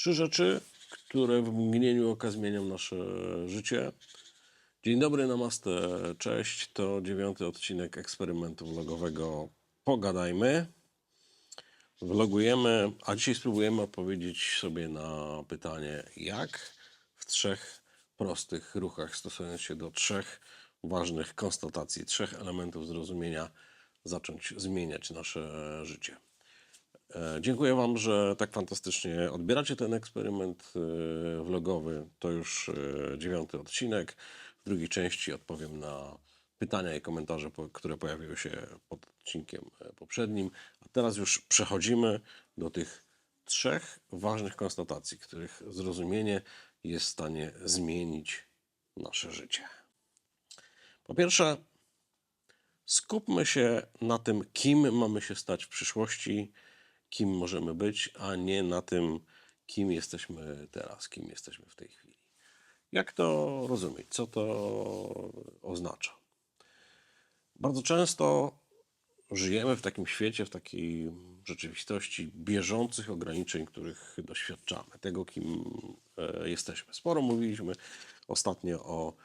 Trzy rzeczy, które w mgnieniu oka zmienią nasze życie. Dzień dobry, namaste, cześć. To dziewiąty odcinek eksperymentu vlogowego Pogadajmy. Vlogujemy, a dzisiaj spróbujemy odpowiedzieć sobie na pytanie, jak w trzech prostych ruchach, stosując się do trzech ważnych konstatacji, trzech elementów zrozumienia, zacząć zmieniać nasze życie. E, Dziękuję Wam, że tak fantastycznie odbieracie ten eksperyment e, vlogowy. To już e, dziewiąty odcinek. W drugiej części odpowiem na pytania i komentarze, które pojawiły się pod odcinkiem poprzednim. A teraz już przechodzimy do tych trzech ważnych konstatacji, których zrozumienie jest w stanie zmienić nasze życie. Po pierwsze, skupmy się na tym, kim mamy się stać w przyszłości, kim możemy być, a nie na tym, kim jesteśmy teraz, kim jesteśmy w tej chwili. Jak to rozumieć? Co to oznacza? Bardzo często żyjemy w takim świecie, w takiej rzeczywistości bieżących ograniczeń, których doświadczamy, tego, kim e, jesteśmy. Sporo mówiliśmy ostatnio o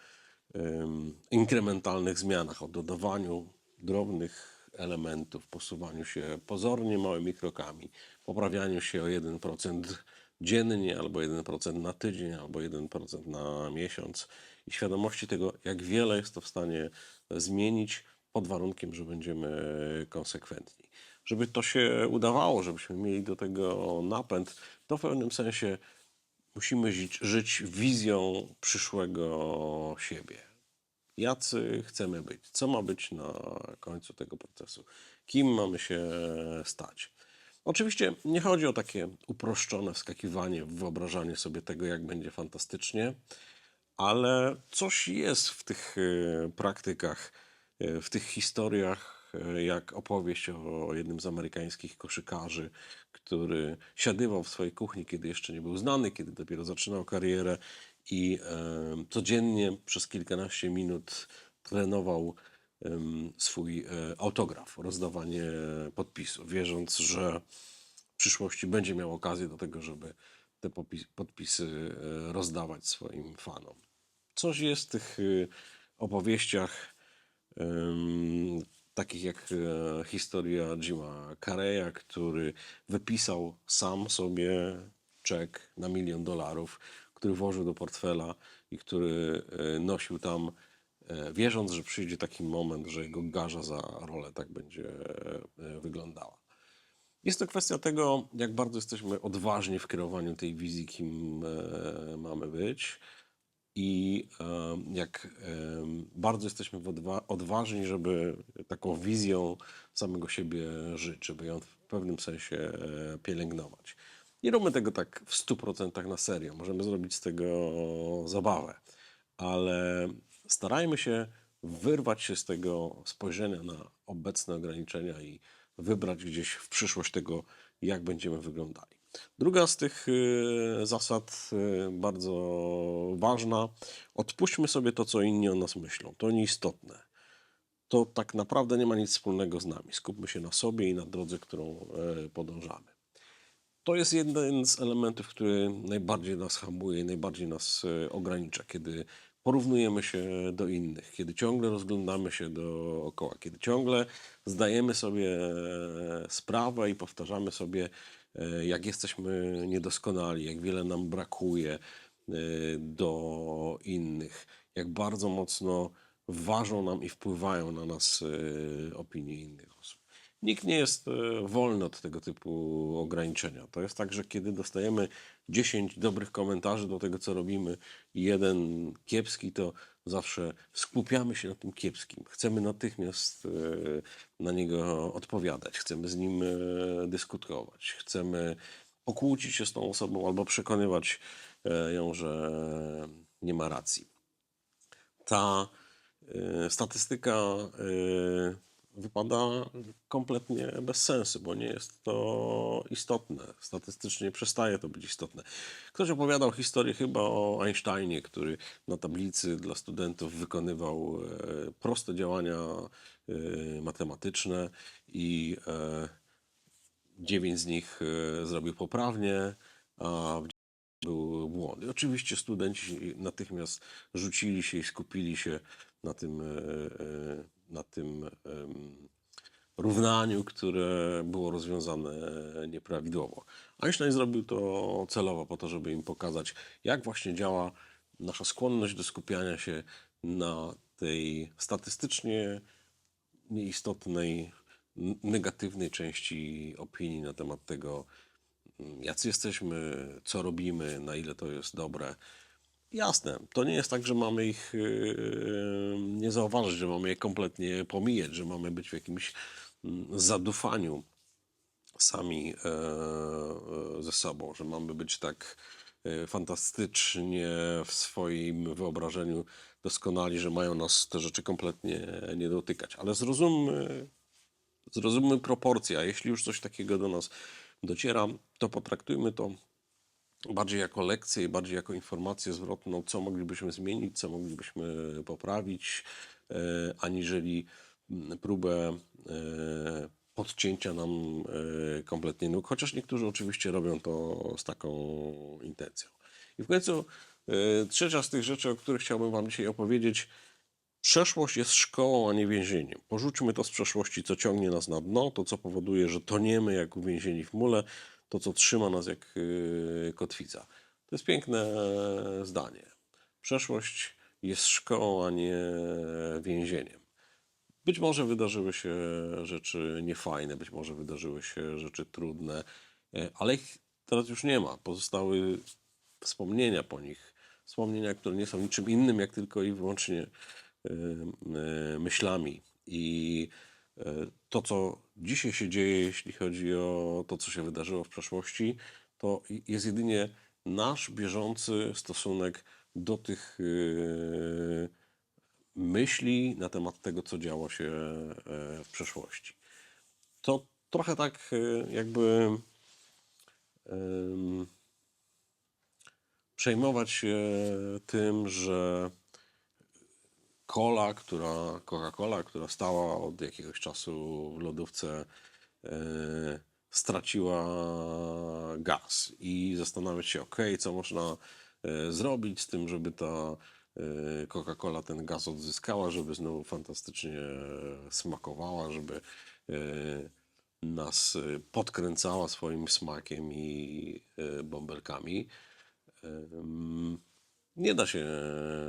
em, inkrementalnych zmianach, o dodawaniu drobnych elementów, posuwaniu się pozornie małymi krokami, poprawianiu się o 1% dziennie, albo 1% na tydzień, albo 1% na miesiąc i świadomości tego, jak wiele jest to w stanie zmienić pod warunkiem, że będziemy konsekwentni. Żeby to się udawało, żebyśmy mieli do tego napęd, to w pewnym sensie musimy żyć, żyć wizją przyszłego siebie. Jacy chcemy być? Co ma być na końcu tego procesu? Kim mamy się stać? Oczywiście nie chodzi o takie uproszczone wskakiwanie w wyobrażanie sobie tego, jak będzie fantastycznie, ale coś jest w tych e, praktykach, e, w tych historiach, e, jak opowieść o jednym z amerykańskich koszykarzy, który siadywał w swojej kuchni, kiedy jeszcze nie był znany, kiedy dopiero zaczynał karierę i codziennie przez kilkanaście minut trenował swój e, autograf, rozdawanie podpisów, wierząc, że w przyszłości będzie miał okazję do tego, żeby te podpisy e, rozdawać swoim fanom. Coś jest w tych e, opowieściach, takich jak historia Jima Carreya, który wypisał sam sobie czek na milion dolarów, który włożył do portfela i który e, nosił tam, e, wierząc, że przyjdzie taki moment, że jego garza za rolę tak będzie e, wyglądała. Jest to kwestia tego, jak bardzo jesteśmy odważni w kreowaniu tej wizji, kim mamy być i jak bardzo jesteśmy odwa- odważni, żeby taką wizją samego siebie żyć, żeby ją w pewnym sensie pielęgnować. Nie róbmy tego tak w 100% na serio. Możemy zrobić z tego zabawę, ale starajmy się wyrwać się z tego spojrzenia na obecne ograniczenia i wybrać gdzieś w przyszłość tego, jak będziemy wyglądali. Druga z tych y, zasad, y, bardzo ważna, odpuśćmy sobie to, co inni o nas myślą. To nieistotne. To tak naprawdę nie ma nic wspólnego z nami. Skupmy się na sobie i na drodze, którą e, podążamy. To jest jeden z elementów, który najbardziej nas hamuje, najbardziej nas e, ogranicza, kiedy porównujemy się do innych, kiedy ciągle rozglądamy się dookoła, kiedy ciągle zdajemy sobie e, sprawę i powtarzamy sobie, e, jak jesteśmy niedoskonali, jak wiele nam brakuje do innych, jak bardzo mocno ważą nam i wpływają na nas opinie innych osób. Nikt nie jest e, wolny od tego typu ograniczenia. To jest tak, że kiedy dostajemy 10 dobrych komentarzy do tego, co robimy i jeden kiepski, to zawsze skupiamy się na tym kiepskim. Chcemy natychmiast e, na niego odpowiadać, chcemy z nim e, dyskutować, chcemy pokłócić się z tą osobą albo przekonywać ją, że nie ma racji ta statystyka wypada kompletnie bez sensu, bo nie jest to istotne. Statystycznie przestaje to być istotne. Ktoś opowiadał historię chyba o Einsteinie, który na tablicy dla studentów wykonywał e, proste działania e, matematyczne i e, dziewięć z nich zrobił poprawnie, a w były błądy. Oczywiście studenci natychmiast rzucili się i skupili się na tym, na tym równaniu, które było rozwiązane nieprawidłowo. Einstein zrobił to celowo po to, żeby im pokazać, jak właśnie działa nasza skłonność do skupiania się na tej statystycznie nieistotnej, negatywnej części opinii na temat tego, jacy jesteśmy, co robimy, na ile to jest dobre. Jasne, to nie jest tak, że mamy ich yy, nie zauważyć, że mamy je kompletnie pomijać, że mamy być w jakimś mm, zadufaniu sami e, ze sobą, że mamy być tak e, fantastycznie w swoim wyobrażeniu doskonali, że mają nas te rzeczy kompletnie nie dotykać. Ale zrozummy, zrozummy proporcje, a jeśli już coś takiego do nas dociera, to potraktujmy to bardziej jako lekcję bardziej jako informację zwrotną, co moglibyśmy zmienić, co moglibyśmy poprawić, e, aniżeli mm, próbę e, podcięcia nam e, kompletnie nóg, chociaż niektórzy oczywiście robią to z taką intencją. I w końcu trzecia z tych rzeczy, o których chciałbym Wam dzisiaj opowiedzieć, Przeszłość jest szkołą, a nie więzieniem. Porzućmy to z przeszłości, co ciągnie nas na dno, to co powoduje, że toniemy jak uwięzieni w mule, to co trzyma nas jak yy, kotwica. To jest piękne zdanie. Przeszłość jest szkołą, a nie więzieniem. Być może wydarzyły się rzeczy niefajne, być może wydarzyły się rzeczy trudne, e, ale ich teraz już nie ma. Pozostały wspomnienia po nich. Wspomnienia, które nie są niczym innym, jak tylko i wyłącznie e, e, myślami. I e, to, co dzisiaj się dzieje, jeśli chodzi o to, co się wydarzyło w przeszłości, to jest jedynie nasz bieżący stosunek do tych e, myśli na temat tego, co działo się e, w przeszłości. To trochę tak e, jakby przejmować się tym, że kola, która, Coca-Cola, która stała od jakiegoś czasu w lodówce, e, straciła gaz i zastanawiać się, ok, co można e, zrobić z tym, żeby ta e, Coca-Cola ten gaz odzyskała, żeby znowu fantastycznie smakowała, żeby nas podkręcała swoim smakiem i bąbelkami. Nie da się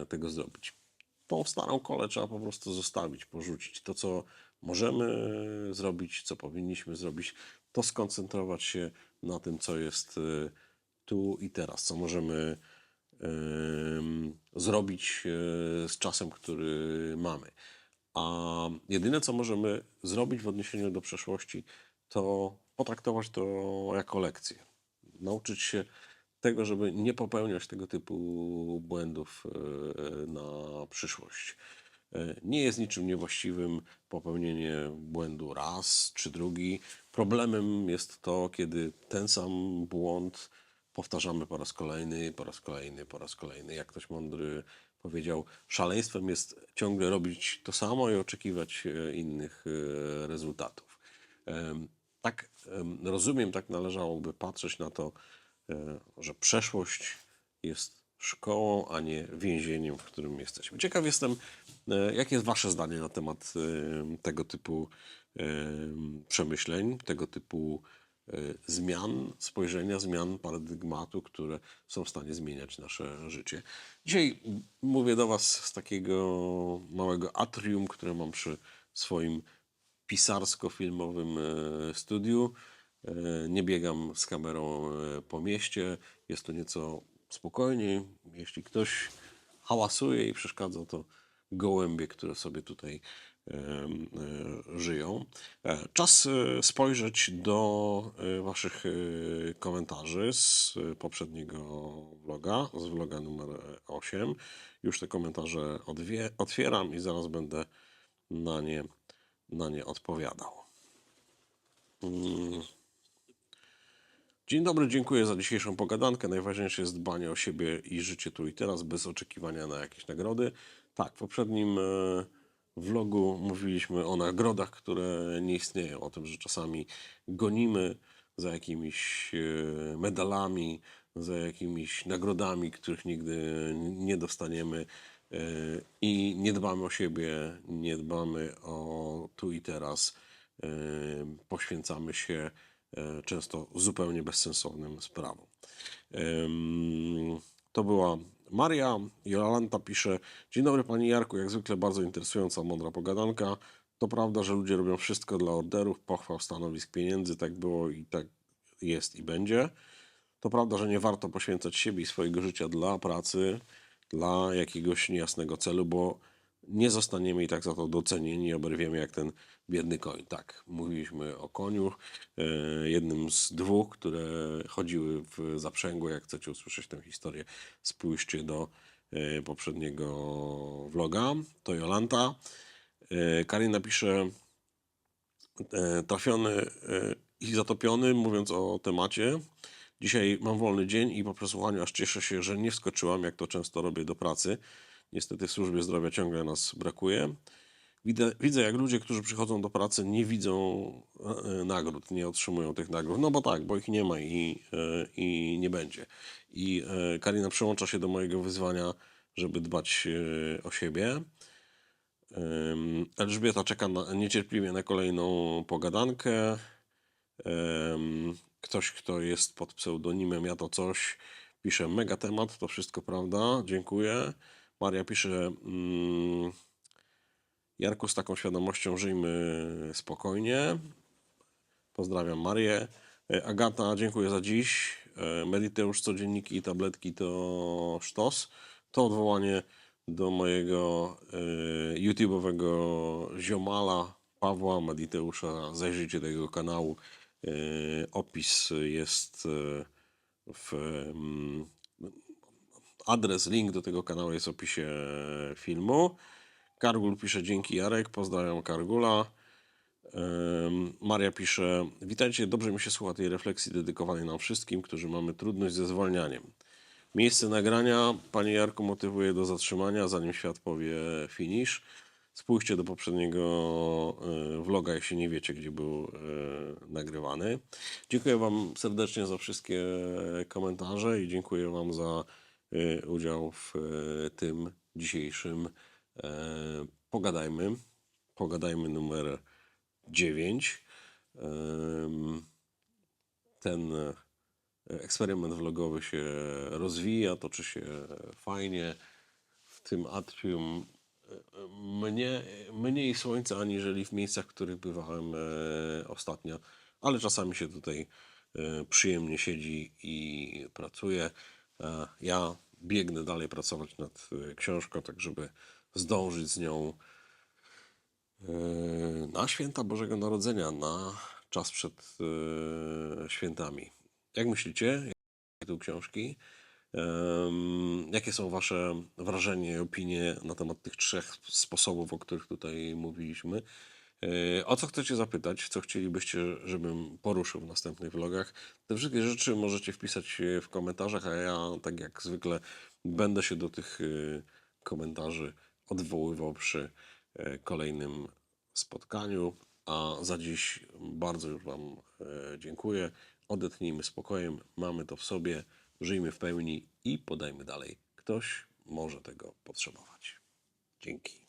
tego zrobić. Tą starą kolę trzeba po prostu zostawić, porzucić. To, co możemy zrobić, co powinniśmy zrobić, to skoncentrować się na tym, co jest e, tu i teraz, co możemy em, zrobić e, z czasem, który mamy. A jedyne, co możemy zrobić w odniesieniu do przeszłości, to potraktować to jako lekcję. Nauczyć się tego, żeby nie popełniać tego typu błędów e, na przyszłość. E, Nie jest niczym niewłaściwym popełnienie błędu raz czy drugi. Problemem jest to, kiedy ten sam błąd powtarzamy po raz kolejny, po raz kolejny, po raz kolejny. Jak ktoś mądry powiedział, szaleństwem jest ciągle robić to samo i oczekiwać e, innych e, rezultatów. Tak em, rozumiem, tak należałoby patrzeć na to, e, że przeszłość jest szkołą, a nie więzieniem, w którym jesteśmy. Ciekaw jestem, e, jakie jest Wasze zdanie na temat e, tego typu e, przemyśleń, tego typu e, zmian spojrzenia, zmian paradygmatu, które są w stanie zmieniać nasze życie. Dzisiaj mówię do Was z takiego małego atrium, które mam przy swoim pisarsko-filmowym e, studiu. E, Nie biegam z kamerą e, po mieście, jest to nieco spokojniej. Jeśli ktoś hałasuje i przeszkadza, to gołębie, które sobie tutaj e, żyją. Czas spojrzeć do Waszych komentarzy z poprzedniego vloga, z vloga numer 8. Już te komentarze otwieram i zaraz będę na nie, na nie odpowiadał. Mm. Dzień dobry, dziękuję za dzisiejszą pogadankę. Najważniejsze jest dbanie o siebie i życie tu i teraz, bez oczekiwania na jakieś nagrody. Tak, w poprzednim e, vlogu mówiliśmy o nagrodach, które nie istnieją, o tym, że czasami gonimy za jakimiś e, medalami, za jakimiś nagrodami, których nigdy nie dostaniemy e, i nie dbamy o siebie, nie dbamy o tu i teraz, poświęcamy się często zupełnie bezsensownym sprawom. To była Maria. Jolanta pisze: Dzień dobry, Pani Jarku. Jak zwykle bardzo interesująca, mądra pogadanka. To prawda, że ludzie robią wszystko dla orderów, pochwał, stanowisk, pieniędzy. Tak było i tak jest i będzie. To prawda, że nie warto poświęcać siebie i swojego życia dla pracy, dla jakiegoś niejasnego celu, bo nie zostaniemy i tak za to docenieni, oberwiemy jak ten biedny koń. Tak, mówiliśmy o koniu, e, jednym z dwóch, które chodziły w zaprzęgu. Jak chcecie usłyszeć tę historię, spójrzcie do e, poprzedniego vloga. To Jolanta. E, Karina pisze, e, trafiony i zatopiony, mówiąc o temacie. Dzisiaj mam wolny dzień i po przesłuchaniu aż cieszę się, że nie wskoczyłam, jak to często robię do pracy. Niestety w służbie zdrowia ciągle nas brakuje. Widzę, widzę jak ludzie, którzy przychodzą do pracy, nie widzą e, e, nagród, nie otrzymują tych nagród. No bo tak, bo ich nie ma i, e, i nie będzie. I Karina przyłącza się do mojego wyzwania, żeby dbać o siebie. Elżbieta czeka na, niecierpliwie na kolejną pogadankę. Ktoś, kto jest pod pseudonimem Ja to coś, pisze mega temat, to wszystko prawda, dziękuję. Maria pisze mm, Jarku, z taką świadomością żyjmy spokojnie. Pozdrawiam Marię. E, Agata, dziękuję za dziś. E, Mediteusz, codzienniki i tabletki to sztos. To odwołanie do mojego e, YouTube'owego ziomala Pawła Mediteusza. Zajrzyjcie do jego kanału. Opis jest w mm, adres, link do tego kanału jest w opisie filmu. Kargul pisze dzięki Jarek, pozdrawiam Kargula. Maria pisze, witajcie, dobrze mi się słucha tej refleksji dedykowanej nam wszystkim, którzy mamy trudność ze zwalnianiem. Miejsce nagrania, Panie Jarku, motywuje do zatrzymania, zanim świat powie finish. Spójrzcie do poprzedniego e, vloga, jeśli nie wiecie, gdzie był e, nagrywany. Dziękuję Wam serdecznie za wszystkie komentarze i dziękuję Wam za e, udział w tym dzisiejszym Pogadajmy. Pogadajmy numer 9. Em, Ten e, eksperyment vlogowy się rozwija, toczy się fajnie. W tym atrium e, mnie, mniej słońca aniżeli w miejscach, w których bywałem e, ostatnio, ale czasami się tutaj e, przyjemnie siedzi i pracuje. E, Ja biegnę dalej pracować nad e, książką, tak żeby zdążyć z nią e, na święta Bożego Narodzenia, na czas przed e, świętami. Jak myślicie? Jakie książki? Jakie są Wasze wrażenia i opinie na temat tych trzech sposobów, o których tutaj mówiliśmy? E, O co chcecie zapytać? Co chcielibyście, żebym poruszył w następnych vlogach? Te wszystkie rzeczy możecie wpisać w komentarzach, a ja, tak jak zwykle, będę się do tych komentarzy odwoływał przy e, kolejnym spotkaniu. A za dziś bardzo już Wam e, dziękuję. Odetchnijmy spokojem, mamy to w sobie, żyjmy w pełni i podajmy dalej. Ktoś może tego potrzebować. Dzięki.